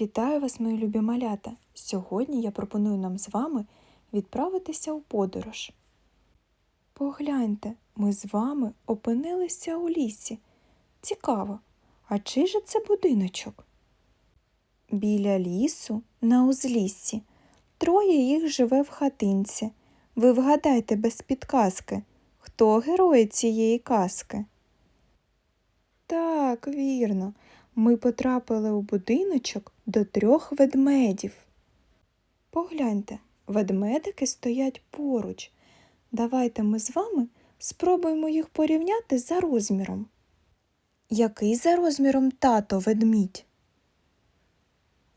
Вітаю вас, мої любі малята! Сьогодні я пропоную нам з вами відправитися у подорож. Погляньте, ми з вами опинилися у лісі. Цікаво, а чий же це будиночок? Біля лісу, на узліссі, троє їх живе в хатинці. Ви вгадайте без підказки, хто герої цієї казки? Так, вірно. Ми потрапили у будиночок до трьох ведмедів. Погляньте, ведмедики стоять поруч. Давайте ми з вами спробуємо їх порівняти за розміром. Який за розміром тато ведмідь?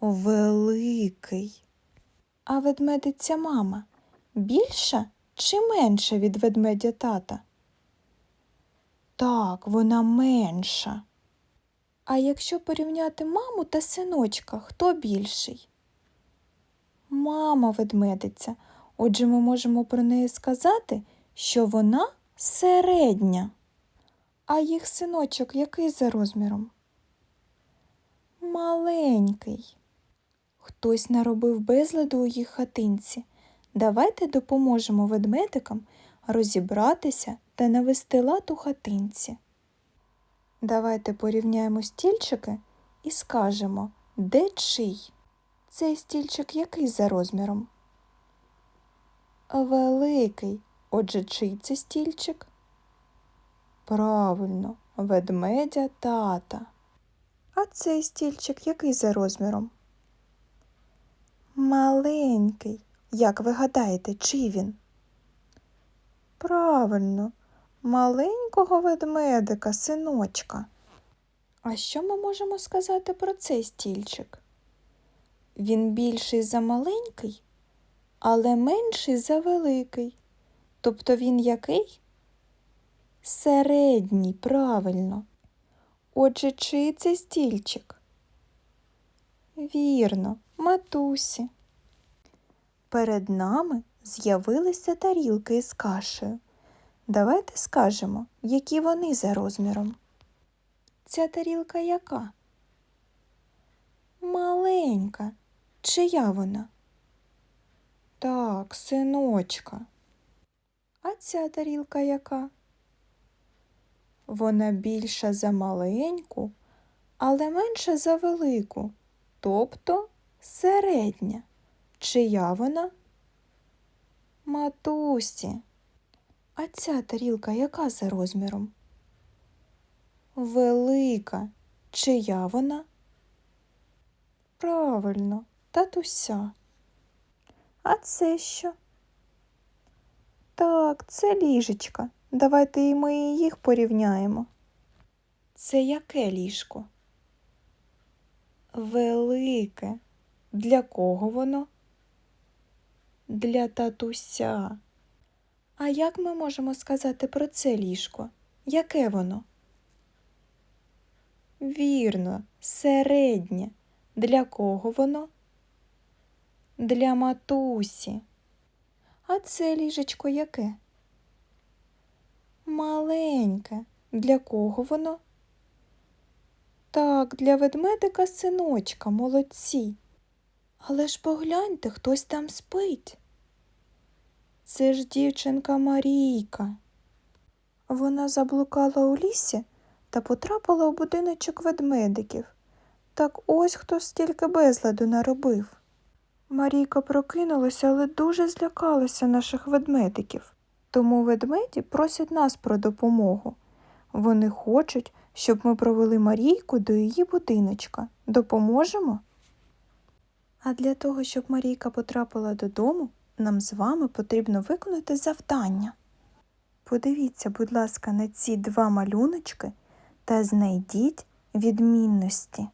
Великий. А ведмедиця мама більша чи менша від ведмедя тата? Так, вона менша. А якщо порівняти маму та синочка, хто більший? Мама ведмедиця. Отже, ми можемо про неї сказати, що вона середня. А їх синочок який за розміром? Маленький. Хтось наробив безладу у їх хатинці. Давайте допоможемо ведмедикам розібратися та навести лад у хатинці. Давайте порівняємо стільчики і скажемо, де чий. Цей стільчик який за розміром? Великий. Отже, чий це стільчик? Правильно, ведмедя тата. А цей стільчик який за розміром? Маленький. Як ви гадаєте, чий він? Правильно, маленького ведмедика, синочка. А що ми можемо сказати про цей стільчик? Він більший за маленький, але менший за великий. Тобто він який? Середній, правильно. Отже, чий це стільчик? Вірно, матусі. Перед нами з'явилися тарілки із кашею. Давайте скажемо, які вони за розміром. Ця тарілка яка? Маленька. Чия вона? Так, синочка. А ця тарілка яка? Вона більша за маленьку, але менша за велику, тобто середня. Чия вона? Матусі. А ця тарілка яка за розміром? Велика. Чия вона? Правильно, татуся. А це що? Так, це ліжечка. Давайте і ми їх порівняємо. Це яке ліжко? Велике. Для кого воно? Для татуся. А як ми можемо сказати про це ліжко? Яке воно? Вірно, середнє. Для кого воно? Для матусі. А це ліжечко яке? Маленьке. Для кого воно? Так, для ведмедика синочка, молодці. Але ж погляньте, хтось там спить. Це ж дівчинка Марійка. Вона заблукала у лісі та потрапила у будиночок ведмедиків. Так ось хто стільки безладу наробив. Марійка прокинулася, але дуже злякалася наших ведмедиків. Тому ведмеді просять нас про допомогу. Вони хочуть, щоб ми провели Марійку до її будиночка. Допоможемо? А для того, щоб Марійка потрапила додому, нам з вами потрібно виконати завдання. Подивіться, будь ласка, на ці два малюночки та знайдіть відмінності.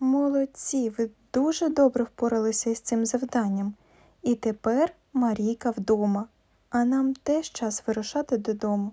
Молодці, ви дуже добре впоралися із цим завданням. І тепер Марійка вдома, а нам теж час вирушати додому.